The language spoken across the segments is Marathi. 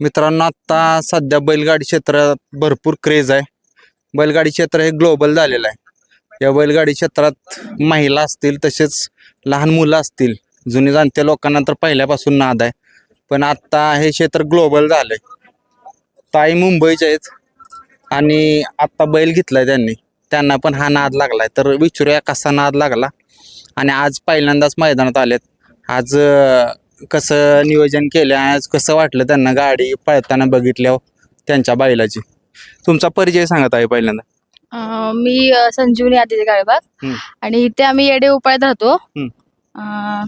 मित्रांनो आत्ता सध्या बैलगाडी क्षेत्रात भरपूर क्रेज आहे. बैलगाडी क्षेत्र हे ग्लोबल झालेलं आहे. या बैलगाडी क्षेत्रात महिला असतील तसेच लहान मुलं असतील जुने जाणत्या लोकांना तर पहिल्यापासून नाद आहे. पण आत्ता हे क्षेत्र ग्लोबल झालं आहे ताई मुंबईचे आहेत आणि आत्ता बैल घेतला आहे त्यांनी. त्यांना पण हा नाद लागला आहे तर विचारूया कसा नाद लागला. आणि आज पहिल्यांदाच मैदानात आलेत. आज कसं नियोजन केलं आज कसं वाटलं त्यांना गाडी पळताना बघितल्यावर त्यांच्या बैलाची? तुमचा परिचय सांगत आहे पहिल्यांदा. अं, मी अं, संजीवनी आदित्य गाळबाग. हम्म. आणि इथे आम्ही येडे उपाळ्यात राहतो. हम्म. अं,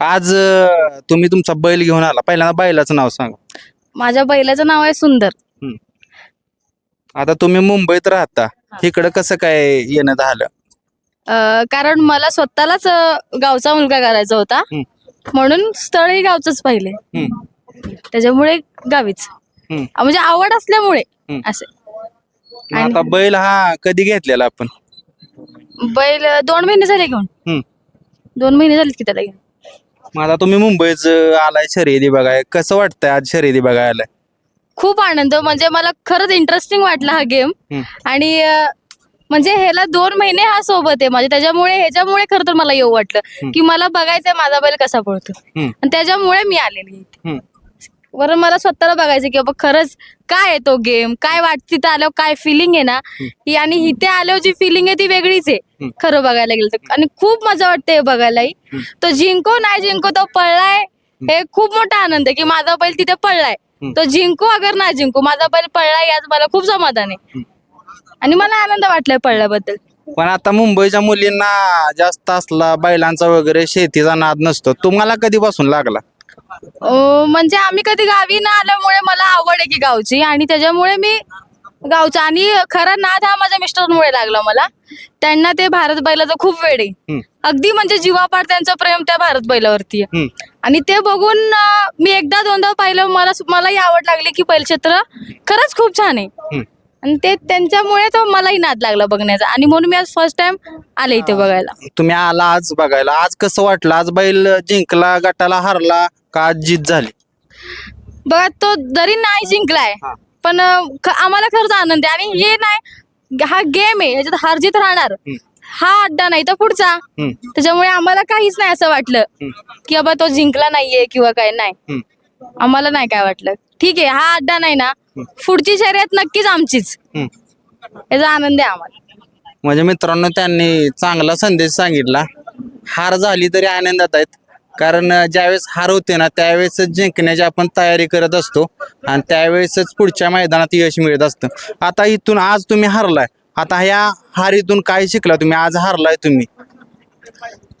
आज अं, तुम्ही तुमचा बैल घेऊन आला. पहिल्यांदा बैलाचं नाव सांगा. माझ्या बैलाचं नाव आहे सुंदर. आता तुम्ही मुंबईत राहता. इकडं कसं काय येणं झालं? अं, कारण मला स्वतःलाच अं, गावचा मुलगा करायचा होता. हम्म. म्हणून स्थळही गावचंच पाहिले हम्म. त्याच्यामुळे गावीच हम्म. म्हणजे आवड असल्यामुळे हम्म. असे मग आता बैल हा कधी घेतलेला आपण बैल दोन महिने झाले घेऊन हम्म. दोन महिने झाले की त्याला घेऊन मग आता तुम्ही मुंबईच आलाय शर्यती बघाय कसं वाटतंय आज शर्यती बघायला खूप आनंद म्हणजे मला खरंच इंटरेस्टिंग वाटला हा गेम हम्म. आणि अं, म्हणजे ह्याला दोन महिने हा सोबत आहे माझे त्याच्यामुळे ह्याच्यामुळे खरं तर मला येऊ वाटलं. की मला बघायचंय माझा बैल कसा पळतो. आणि त्याच्यामुळे मी आलेली इथे. हम्म. बरं मला स्वतःला बघायचं की बाबा खरंच काय आहे तो गेम काय वाटत तिथं आल्यावर काय फिलिंग आहे ना ही आणि इथे आल्यावर जी फिलिंग आहे ती वेगळीच आहे. खरं बघायला गेलं तर आणि खूप मजा वाटते हे बघायलाही. तो जिंको नाही जिंको तो पळलाय हे खूप मोठा आनंद आहे की माझा बैल तिथे पळलाय. तो जिंको अगर नाही जिंको माझा बैल पळलाय यात मला खूप समाधान आहे. आणि मला आनंद वाटलाय पळल्याबद्दल. पण आता मुंबईच्या मुलींना जास्त असला बैलांचा वगैरे शेतीचा नाद नसतो. तुम्हाला कधीपासून लागला? अं, म्हणजे आम्ही कधी गावी न आल्यामुळे मला आवड आहे की गावची. आणि त्याच्यामुळे मी गावचा आणि खरा नाद हा माझ्या मिस्टरांमुळे लागला मला. त्यांना ते भारत बैलाचं खूप वेळ आहे. हम्म. अगदी म्हणजे जीवापाड त्यांचं प्रेम त्या भारत बैलावरती आहे. हम्म. आणि ते बघून अं, मी एकदा दोनदा पाहिलं मला मलाही आवड लागली की बैलक्षेत्र खरंच खूप छान आहे. हम्म. आणि ते त्यांच्यामुळे तो मलाही नाद लागला बघण्याचा. आणि म्हणून मी आज फर्स्ट टाइम आले इथे बघायला. तुम्ही आला आज बघायला. आज कसं वाटलं? आज बैल जिंकला गटाला हारला का आज जीत झाली? बघा तो जरी नाही जिंकलाय हा. पण अं, ख- आम्हाला खरंच आनंद आहे. आणि हे नाही हा गेम आहे याच्यात हारजीत राहणार. हम्म. हा अड्डा नाही तर पुढचा. हम्म. त्याच्यामुळे आम्हाला काहीच नाही असं वाटलं. की बाबा तो जिंकला नाहीये किंवा काय नाही. हम्म. आम्हाला नाही काय वाटलं. ठीक आहे हा अड्डा नाही ना. पुढची शर्यत नक्कीच आमचीच. हम्म. याचा आनंद आहे आम्हाला. म्हणजे मित्रांनो त्यांनी चांगला संदेश सांगितला. हार झाली तरी आनंदात आहेत. कारण अं, ज्यावेळेस हार होते ना त्यावेळेसच जिंकण्याची आपण तयारी करत असतो. आणि त्यावेळेसच पुढच्या मैदानात यश मिळत असतं. आता इथून आज तुम्ही हारलाय. आता ह्या हारीतून काय शिकला तुम्ही? आज हारलाय तुम्ही.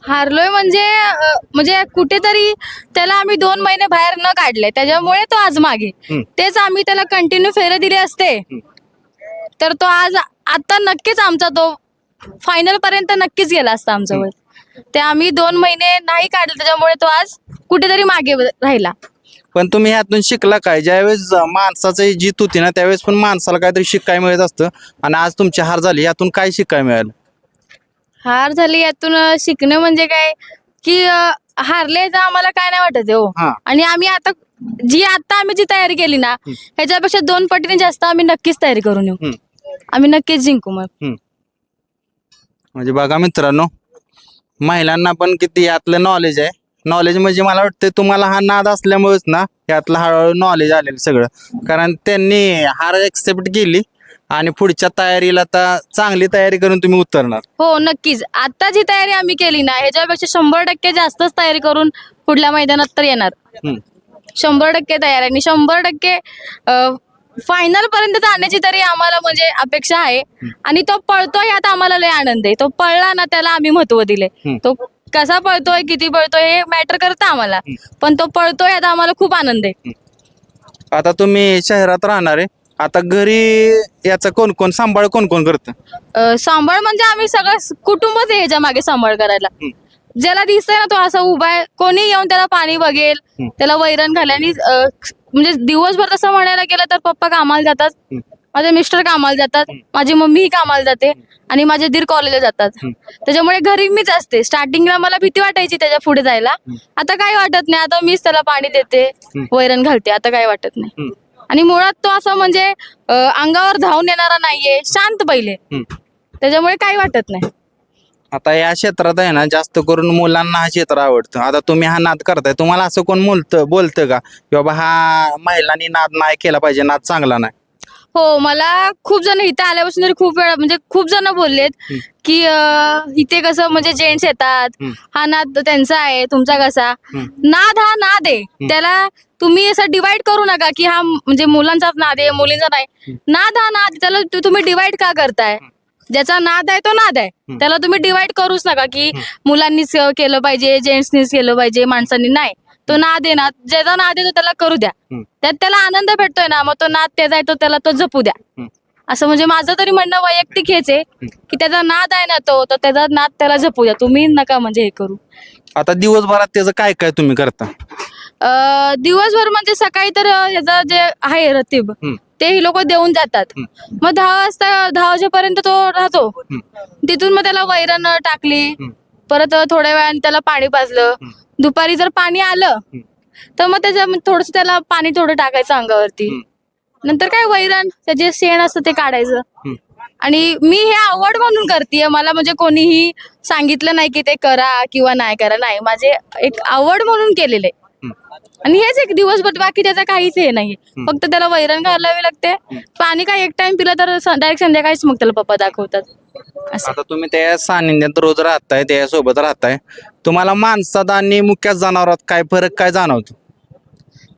हारलोय म्हणजे अं, म्हणजे कुठेतरी त्याला आम्ही दोन महिने बाहेर न काढले. त्याच्यामुळे तो आज मागे. हम्म. तेच आम्ही त्याला कंटिन्यू फेरे दिले असते. तर तो आज आता नक्कीच आमचा तो फायनल पर्यंत नक्कीच गेला असता आमचा बैल ते आम्ही दोन महिने नाही काढले त्याच्यामुळे तो आज कुठेतरी मागे राहिला. पण तुम्ही ह्यातून शिकला काय? ज्यावेळेस माणसाची जीत होती ना त्यावेळेस पण माणसाला काहीतरी शिकाय मिळत असतं. आणि आज तुमची हार झाली यातून काय शिकाय मिळालं? हार झाली यातून शिकणं म्हणजे काय? की हारले तर आम्हाला काय नाही वाटत हो. हा. आणि आम्ही आता जी आता आम्ही जी तयारी केली ना ह्याच्यापेक्षा दोन पटीने जास्त आम्ही नक्कीच तयारी करून येऊ. हम्म. आम्ही नक्कीच जिंकू मग. म्हणजे बघा मित्रांनो महिलांना पण किती यातलं नॉलेज आहे. नॉलेज म्हणजे मला वाटतं तुम्हाला हा नाद असल्यामुळेच ना यातलं हळूहळू नॉलेज आलेलं सगळं. कारण त्यांनी हार एक्सेप्ट केली. आणि पुढच्या तयारीला आता चांगली तयारी करून तुम्ही उतरणार. हो नक्कीच. आता जी तयारी आम्ही केली ना ह्याच्यापेक्षा शंभर टक्के जास्तच तयारी करून पुढल्या मैदानात तर येणार. हम्म. शंभर टक्के तयार आहे आणि शंभर टक्के फायनल पर्यंत जाण्याची तरी आम्हाला म्हणजे अपेक्षा आहे. आणि तो पळतोय यात आम्हाला लय आनंद आहे. तो पळला ना त्याला आम्ही महत्त्व दिले हम्म. तो कसा पळतोय किती पळतोय हे मॅटर करतं आम्हाला. पण तो पळतोय यात आम्हाला खूप आनंद आहे. आता तुम्ही शहरात राहणार आहे. आता घरी याचा कोण कोण सांभाळ कोण कोण करतं? अ, सांभाळ म्हणजे आम्ही सगळं स- कुटुंबच आहे ह्याच्या मागे सांभाळ करायला. हम्म. ज्याला दिसतंय ना तो असा उभा आहे कोणी येऊन त्याला पाणी बघेल हम्म. त्याला वैरण घाले आणि अ, म्हणजे दिवसभर तसं म्हणायला गेलं तर पप्पा कामाला जातात. हम्म. माझे मिस्टर कामाला जातात. माझी मम्मीही कामाला जाते आणि माझे दीर कॉलेजला जातात. त्याच्यामुळे घरी मीच असते. स्टार्टिंगला मला भीती वाटायची त्याच्या पुढे जायला. आता काही वाटत नाही. आता मीच त्याला पाणी देते वैरण घालते. आता काही वाटत नाही. हम्म. आणि मुळात तो असं म्हणजे अं, अंगावर धावून येणारा नाहीये शांत पहिले. हम्म. त्याच्यामुळे काही वाटत नाही. आता या क्षेत्रात आहे ना जास्त करून मुलांना हा क्षेत्र आवडतं. आता तुम्ही हा नाद करताय तुम्हाला असं कोण बोलतं बोलतं का? की बाबा हा महिलांनी नाद नाही केला पाहिजे नाद चांगला नाही. हो मला खूप जण इथे आल्यापासून तरी खूप वेळा म्हणजे खूप जण बोललेत की अं, इथे कसं म्हणजे जेंट्स येतात. हम्म. हा नाद त्यांचा आहे तुमचा कसा? हम्म. नाद हा नाद आहे त्याला तुम्ही असं डिवाइड करू नका की हा म्हणजे मुलांचाच नाद आहे मुलींचा नाही. नाद हा नाद आहे. त्याला तु- तुम्ही डिवाइड का करताय? ज्याचा नाद आहे तो नाद आहे. त्याला तुम्ही डिवाइड करूच नका की मुलांनीच केलं पाहिजे जेंट्सनीच केलं पाहिजे माणसांनी नाही. तो नाद आहे ना ज्याचा नाद आहे तो त्याला करू द्या. हम्म. त्यात त्याला आनंद भेटतोय ना मग तो नाद त्याचा आहे तो त्याला तो जपू द्या. हम्म. असं म्हणजे माझं तरी म्हणणं वैयक्तिक हेच आहे की त्याचा नाद आहे ना तो तर त्याचा नाद त्याला जपू द्या. तुम्ही नका म्हणजे हे करू. आता दिवसभरात त्याचं काय काय तुम्ही करता? अं, दिवसभर म्हणजे सकाळी तर अं, याचं जे आहे रतीब हम्म. ते ही लोक देऊन जातात. मग दहा वाजता दहा वाजेपर्यंत तो राहतो. तिथून मग त्याला वैरण टाकली. परत थोड्या वेळाने त्याला पाणी पाजलं. दुपारी जर पाणी आलं तर मग त्याच्या थोडस त्याला पाणी थोडं टाकायचं अंगावरती. नंतर काय वैरण त्याचे शेण असतं ते काढायचं. आणि मी हे आवड म्हणून करते मला म्हणजे कोणीही सांगितलं नाही की ते करा किंवा नाही करा. नाही माझे एक आवड म्हणून केलेले. आणि हेच एक दिवसभर बाकी त्याचा काहीच हे नाही फक्त त्याला वैरण घालावी लागते. पाणी काय एक टाइम पिलं तर डायरेक्ट संध्याकाळीच मग त्याला पप्पा दाखवतात. असं. आता तुम्ही त्या सानिध्यात रोज राहताय त्यासोबत राहताय. तुम्हाला माणसात आणि मुख्य जनावरात काय फरक काय जाणवतो?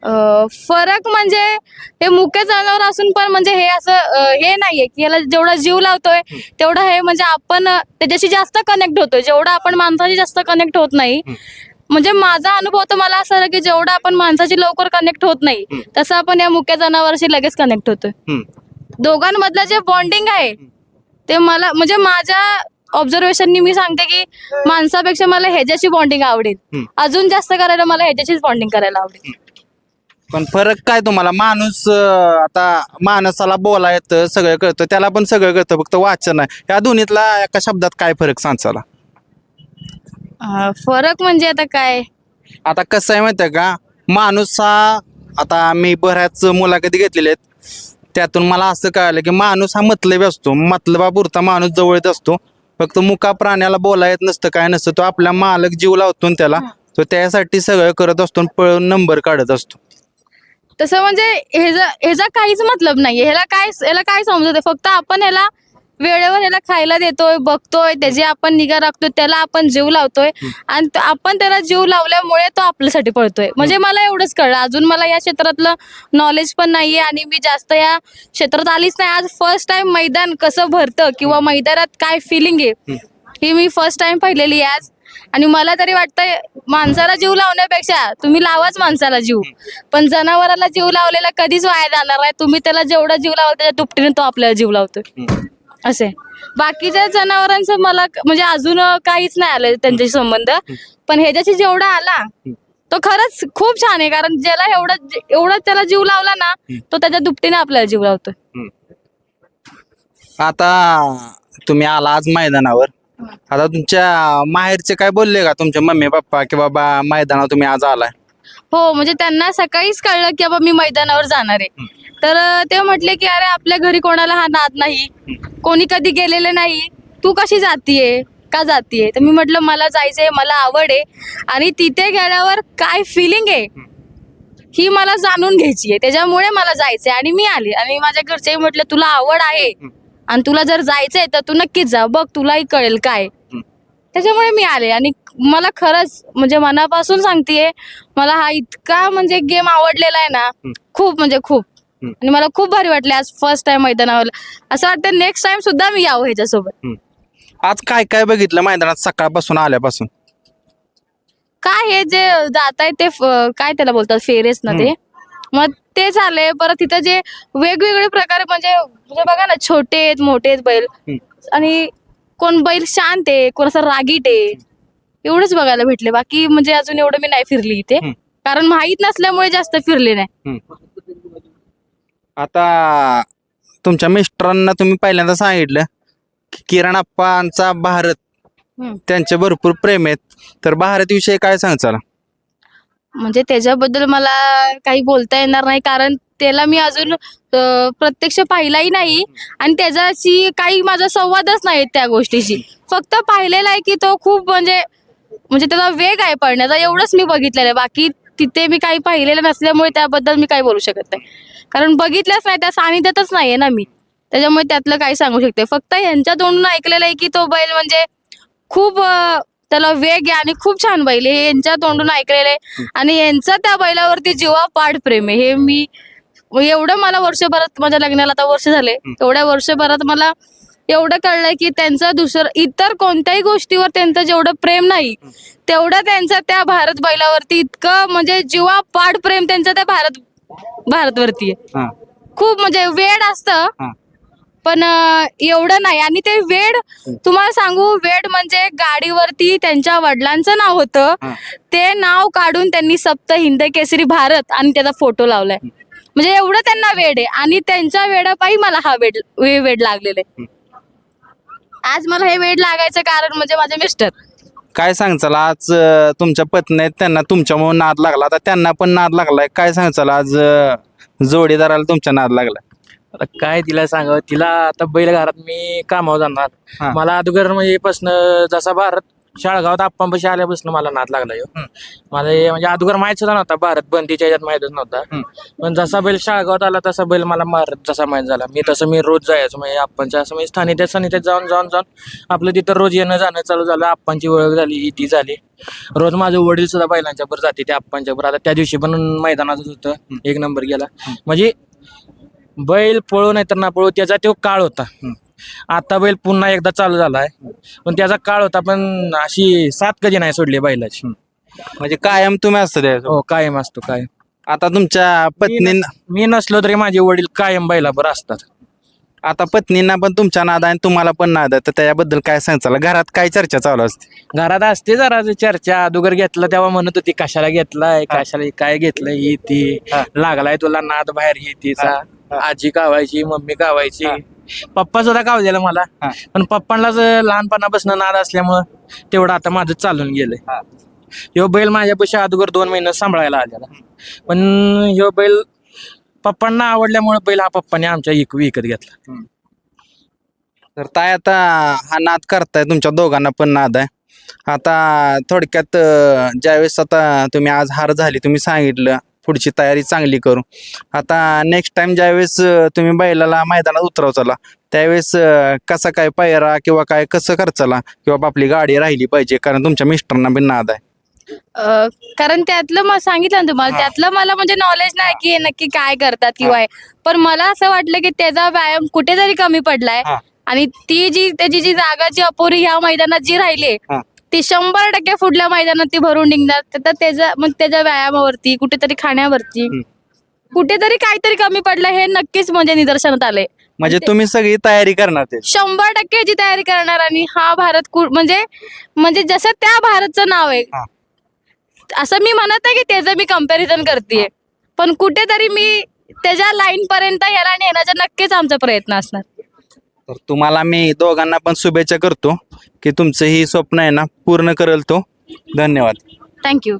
अं, फरक म्हणजे हे मुख्य जनावर असून पण म्हणजे हे असं अं, हे नाहीये की याला जेवढा जीव लावतोय तेवढं हे म्हणजे आपण अं, त्याच्याशी जास्त कनेक्ट होतोय. जेवढा आपण माणसाशी जास्त कनेक्ट होत नाही म्हणजे माझा अनुभव तर मला असं आला की जेवढा आपण माणसाशी लवकर कनेक्ट होत नाही तसं आपण या मुख्य जनावराशी लगेच कनेक्ट होतोय. हम्म. दोघांमधलं जे बॉन्डिंग आहे ते मला म्हणजे माझ्या ऑब्झर्वेशननी मी सांगते की माणसापेक्षा मला ह्याच्याशी बॉन्डिंग आवडेल. अजून जास्त करायला मला ह्याच्याशीच बॉन्डिंग करायला आवडेल. पण फरक काय तुम्हाला? माणूस अं, आता माणसाला बोला येतं सगळं कळतं. त्याला पण सगळं कळतं फक्त वाचन आहे या दोन्हीतला एका शब्दात काय फरक सांगाला अं, फरक म्हणजे आता काय? आता कसं आहे माहिती आहे का? माणूस हा आता मी बऱ्याच मुलाखती घेतलेल्या आहेत. त्यातून मला असं कळालं की माणूस हा मतलबी असतो. मतलबापुरता माणूस जवळच असतो. फक्त मुका प्राण्याला बोला येत नसतं काय नसतं. तो आपला मालक जीव लावतो ना त्याला. तो त्यासाठी सगळं करत असतो आणि पळून नंबर काढत असतो. तसं म्हणजे ह्याचा ह्याचा काहीच मतलब नाहीये. ह्याला काय ह्याला काय समजत फक्त आपण ह्याला वेळेवर ह्याला खायला देतोय बघतोय त्याची आपण निगा राखतोय त्याला आपण जीव लावतोय. आणि त- आपण त्याला जीव लावल्यामुळे तो आपल्यासाठी पळतोय. म्हणजे मला एवढंच कळलं. अजून मला या क्षेत्रातलं नॉलेज पण नाहीये आणि मी जास्त या क्षेत्रात आलीच नाही. आज फर्स्ट टाइम मैदान कसं भरतं किंवा मैदानात काय फिलिंग आहे ही मी फर्स्ट टाइम पाहिलेली आहे आज. आणि मला तरी वाटतंय माणसाला जीव लावण्यापेक्षा तुम्ही लावाच माणसाला जीव. पण जनावराला जीव लावलेला कधीच वाया जाणार नाही. तुम्ही त्याला जेवढा जीव लावाल त्याच्या दुपटीने तो आपल्याला जीव लावतोय. असे. बाकीच्या जनावरांचं मला क- म्हणजे अजून काहीच नाही आलं त्यांच्याशी संबंध. पण ह्याच्याशी जेवढा आला तो खरंच खूप छान आहे. कारण ज्याला एवढा एवढा त्याला जीव लावला ना तो त्याच्या दुपटीने आपल्याला जीव लावतोय. आता तुम्ही आला आज मैदानावर. आता तुमच्या माहेरचे काय बोलले का तुमचे मम्मी पप्पा की बाबा मैदानावर तुम्ही आज आलाय? हो म्हणजे त्यांना सकाळीच कळलं की बाबा मी मैदानावर जाणार आहे. तर ते म्हटले की अरे आपल्या घरी कोणाला हा नाद नाही. कोणी कधी गेलेले नाही. तू कशी जातीये? का जातीये? तर मी म्हटलं मला जायचंय मला आवड आहे. आणि तिथे गेल्यावर काय फिलिंग आहे? ही मला जाणून घ्यायची आहे त्याच्यामुळे मला जायचंय. आणि मी आले. आणि माझ्या घरचे म्हटलं तुला आवड आहे. आणि तुला जर जायचंय तर तू नक्कीच जा. बघ तुलाही कळेल काय. त्याच्यामुळे मी आले. आणि मला खरंच म्हणजे मनापासून सांगतेय मला हा इतका म्हणजे गेम आवडलेला आहे ना. खूप म्हणजे खूप. आणि मला खूप भारी वाटले आज फर्स्ट टाइम मैदानावर. असं वाटतं नेक्स्ट टाइम सुद्धा मी यावं ह्याच्यासोबत. आज काय काय बघितलं मैदानात सकाळपासून आल्यापासून? काय हे जे जात आहे ते फ- काय त्याला बोलतात फेरेस ना ते? मग ते झाले परत तिथं जे वेगवेगळे प्रकारे म्हणजे म्हणजे बघा ना छोटे आहेत मोठे आहेत बैल. आणि कोण बैल शांत आहे कोण असं रागीट आहे एवढंच बघायला भेटले. बाकी म्हणजे अजून एवढं मी नाही फिरली इथे. हम्म. कारण माहीत नसल्यामुळे जास्त फिरले नाही. आता तुमच्या मिस्टरांना तुम्ही पहिल्यांदा सांगितलं की किरण अप्पांचा भारत हम्म. त्यांचे भरपूर प्रेम आहेत. तर भारत विषयी काय सांगचाल म्हणजे त्याच्याबद्दल मला काही बोलता येणार नाही कारण त्याला मी अजून अं, प्रत्यक्ष पाहिलाही नाही आणि त्याच्याशी काही माझा संवादच नाही त्या गोष्टीशी. फक्त पाहिलेला आहे की तो खूप म्हणजे म्हणजे त्याचा वेग आहे पळण्याचा एवढंच मी बघितलेलं आहे. बाकी तिथे मी काही पाहिलेलं नसल्यामुळे त्याबद्दल मी काही बोलू शकत नाही. कारण बघितलंच नाही त्या सानिध्यातच नाहीये ना मी. त्याच्यामुळे त्यातलं काही सांगू शकते. फक्त यांच्या तोंडून ऐकलेलं आहे की तो बैल म्हणजे खूप त्याला वेग आहे आणि खूप छान बैल आहे. हे यांच्या तोंडून ऐकलेलं आहे. आणि यांचं त्या बैलावरती जीवापाड प्रेम आहे. हे मी एवढं मला वर्षभरात माझ्या लग्नाला आता वर्ष झाले. एवढ्या वर्षभरात मला एवढं कळलंय की त्यांचं दुसरं इतर कोणत्याही गोष्टीवर त्यांचं जेवढं प्रेम नाही तेवढं त्यांचं त्या भारत बैलावरती इतकं म्हणजे जीवापाड प्रेम त्यांचं त्या भारत भारतवरती आहे. हा. खूप म्हणजे वेड असतं. हा. पण अं, एवढं नाही. आणि ते वेड तुम्हाला सांगू वेड म्हणजे गाडीवरती त्यांच्या वडिलांचं नाव होतं. हा. ते नाव काढून त्यांनी सप्त हिंद केसरी भारत आणि त्याचा फोटो लावलाय. म्हणजे एवढं त्यांना वेड आहे. आणि त्यांच्या वेडापायी मला हा वेड वेड लागलेलं आहे. आज मला हे वेड लागायचं कारण म्हणजे माझे मिस्टर. काय सांगचाल आज अं, तुमच्या पत्नी आहेत त्यांना तुमच्यामुळे नाद लागला. आता त्यांना पण नाद लागलाय. काय सांगचाल आज अं, जोडीदाराला तुमच्या नाद लागला आता काय तिला सांगावं? तिला आता बैल घरात मी कामावर हा. जाणार मला अगोदर म्हणजे पासन जसा भारत शाळगावात आप्पांपाशी आल्यापासून मला नाद लागला ह्यो. मला हे म्हणजे अगोदर माहीत सुद्धा नव्हता भारत बंदीच्या ह्याच्यात माहितच नव्हता. पण जसा बैल शाळगावात आला तसा बैल मला भारत जसा माहीत झाला. मी तसं मी रोज जायचो म्हणजे आप्पांच्या असं म्हणजे स्थानिक सनित्यात जाऊन जाऊन जाऊन आपलं तिथं रोज येणं जाणं चालू झालं. आप्पांची ओळख झाली ही ती झाली. रोज माझे वडील सुद्धा बैलांच्या बरोबर जाते त्या आप्पांच्या बरोबर. आता त्या दिवशी पण मैदानातच होतं. एक नंबर गेला. म्हणजे बैल पळू नाही तर ना पळू त्याचा तो काळ होता. आता बैल पुन्हा एकदा चालू झालाय. पण त्याचा काळ होता पण अशी सात कधी नाही सोडली बैलाची. म्हणजे कायम तुम्ही असता त्याच्यासोबत. हो कायम असतो कायम. आता तुमच्या पत्नींना मी नसलो तरी माझे वडील कायम बैलाबर असतात. आता पत्नींना पण तुमच्या नाद आहे आणि तुम्हाला पण नाद आहे. तर त्याच्याबद्दल काय सांगचाल घरात काय चर्चा चालू असते? घरात असते जरा चर्चा. अगोदर घेतला तेव्हा म्हणत होती कशाला घेतलाय? कशाला काय घेतलंय ही ती? हा. लागलाय तुला नाद बाहेर ही तीचा. आजी कावायची मम्मी कावायची. पप्पा सुद्धा कावलेला मला. हा. पण पप्पांनाच लहानपणापासून नाद असल्यामुळं तेवढं आता माझं चालून गेलंय. ह्यो बैल माझ्यापाशी अगोदर दोन महिने सांभाळायला आलेला. पण ह्यो बैल पप्पांना आवडल्यामुळे बैल हा पप्पाने आमच्या इक विकत घेतला. तर काय आता हा नाद करताय तुमच्या दोघांना पण नाद आहे. आता थोडक्यात अं, ज्यावेळेस आता तुम्ही आज हार झाली तुम्ही सांगितलं पुढची तयारी चांगली करू आता नेक्स्ट टाइम ज्यावेळेस तुम्ही बैलाला मैदानात उतरवचाला त्यावेळेस कसा काय पायरा किंवा काय कसं खर्चाला किंवा आपली गाडी राहिली पाहिजे कारण तुमच्या मिस्टरांना पण नाद आहे अं, कारण त्यातलं मग सांगितलं ना तुम्हाला त्यातलं मला म्हणजे नॉलेज नाही की हे नक्की काय करतात किंवा हे. पण मला असं वाटलं की त्याचा व्यायाम कुठेतरी कमी पडलाय हा. आणि ती जी त्याची जी जागा जी अपुरी ह्या मैदानात जी राहिली हा. ती शंभर टक्के पुढल्या मैदानात ती भरून निघणार. तर त्याच्या मग त्याच्या व्यायामावरती कुठेतरी खाण्यावरती. हम्म. कुठेतरी काहीतरी कमी पडलं हे नक्कीच म्हणजे निदर्शनात आले म्हणजे तुम्ही सगळी तयारी करणार ते. शंभर टक्के ह्याची तयारी करणार आणि हा भारत कु- म्हणजे म्हणजे जसं त्या भारतचं नाव आहे. हा. असं मी म्हणत नाही की त्याचं मी कंपॅरिझन करते पण कुठेतरी मी त्याच्या लाईन पर्यंत याला नेण्याचा नक्कीच आमचा प्रयत्न असणार. तर तुम्हाला मी दोघांना पण शुभेच्छा करतो की तुमचं ही स्वप्न आहे ना पूर्ण करेल तो. धन्यवाद. थँक्यू